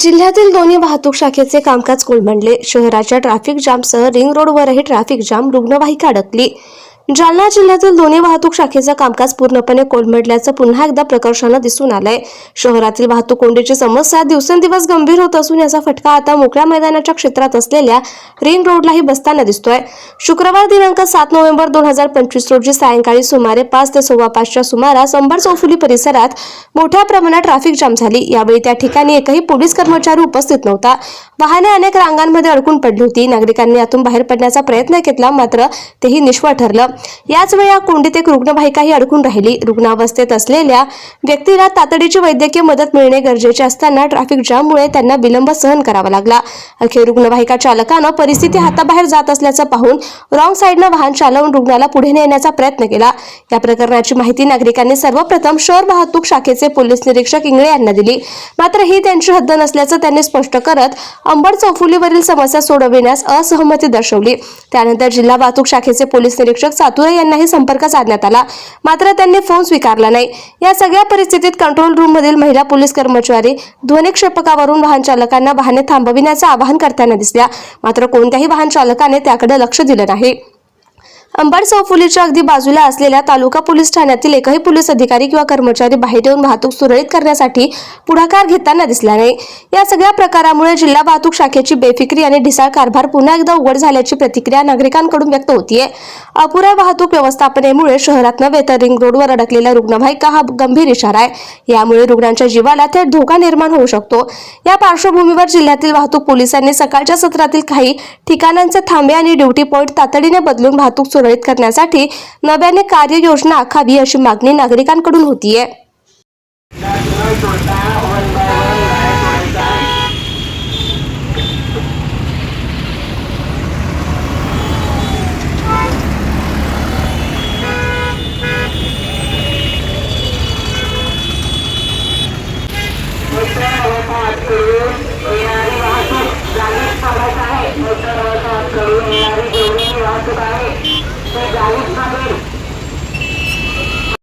जिल्ह्यातील दोन्ही वाहतूक शाखेचे कामकाज कोलमडले. शहराच्या ट्रॅफिक जामसह रिंग रोडवरही ट्रॅफिक जाम रुग्णवाहिका अडकली. जालना जिल्ह्यातील दोन्ही वाहतूक शाखेचं कामकाज पूर्णपणे कोलमडल्याचं पुन्हा एकदा प्रकर्षानं दिसून आलंय. शहरातील वाहतूक कोंडीची समस्या दिवसेंदिवस गंभीर होत असून याचा फटका आता मोकळ्या मैदानाच्या क्षेत्रात असलेल्या रिंग रोडलाही बसताना दिसतोय. शुक्रवार दिनांक सात नोव्हेंबर दोन हजार पंचवीस रोजी सायंकाळी सुमारे पाच ते सव्वा पाचच्या सुमारास अंबर चौफुली परिसरात मोठ्या प्रमाणात ट्रॅफिक जाम झाली. यावेळी त्या ठिकाणी एकही पोलीस कर्मचारी उपस्थित नव्हता. वाहने अनेक रांगांमध्ये अडकून पडली होती. नागरिकांनी यातून बाहेर पडण्याचा प्रयत्न केला मात्र तेही निष्फळ ठरलं. याच वेळी या कोंडीत एक रुग्णवाहिकाही अडकून राहिली. रुग्णावस्थेत असलेल्या व्यक्तीला तातडीची वैद्यकीय मदत मिळणे गरजेचे असताना ट्रॅफिक जाममुळे त्यांना विलंब सहन करावा लागला. अखेर रुग्णवाहिका चालकानं परिस्थिती हाताबाहेर जात असल्याचं पाहून रॉंग साईडनं वाहन चालवून रुग्णाला पुढे नेण्याचा प्रयत्न केला. या प्रकरणाची माहिती नागरिकांनी सर्वप्रथम शहर वाहतूक शाखेचे पोलीस निरीक्षक इंगळे यांना दिली. मात्र ही त्यांची हद्द नसल्याचं त्यांनी स्पष्ट करत अंबड चौफुलीवरील समस्या सोडविण्यास असहमती दर्शवली. त्यानंतर जिल्हा वाहतूक शाखेचे पोलीस निरीक्षक सातुरे यांनाही संपर्क साधण्यात आला. मात्र त्यांनी फोन स्वीकारला नाही. या सगळ्या परिस्थितीत कंट्रोल रूम मधील महिला पोलीस कर्मचारी ध्वनिक्षेपकावरून वाहन चालकांना वाहने थांबविण्याचं आवाहन करताना दिसल्या. मात्र कोणत्याही वाहन चालकाने त्याकडे लक्ष दिलं नाही. अंबाड चौफुलीच्या अगदी बाजूला असलेल्या तालुका पोलीस ठाण्यातील एकही पोलीस अधिकारी किंवा कर्मचारी बाहेर येऊन वाहतूक सुरळीत करण्यासाठी पुढाकार घेताना दिसला नाही. या सगळ्या प्रकारामुळे जिल्हा वाहतूक शाखेची बेफिक्री आणि ढिसाळ कारभार पुन्हा एकदा उघड झाल्याची प्रतिक्रिया नागरिकांकडून व्यक्त होतीये. अपुऱ्या वाहतूक व्यवस्थापनेमुळे शहरात नव्हे तर रिंग रोडवर अडकलेला रुग्णवाहिका हा गंभीर इशारा आहे. यामुळे रुग्णांच्या जीवाला थेट धोका निर्माण होऊ शकतो. या पार्श्वभूमीवर जिल्ह्यातील वाहतूक पोलिसांनी सकाळच्या सत्रातील काही ठिकाणांचे थांबे आणि ड्युटी पॉईंट तातडीने बदलून वाहतूक सुरळीत करण्यासाठी नव्याने कार्ययोजना आखावी अशी मागणी नागरिकांकडून होतीये. वाहतूक आहे. करून येणारी जेवढी वाहतूक आहे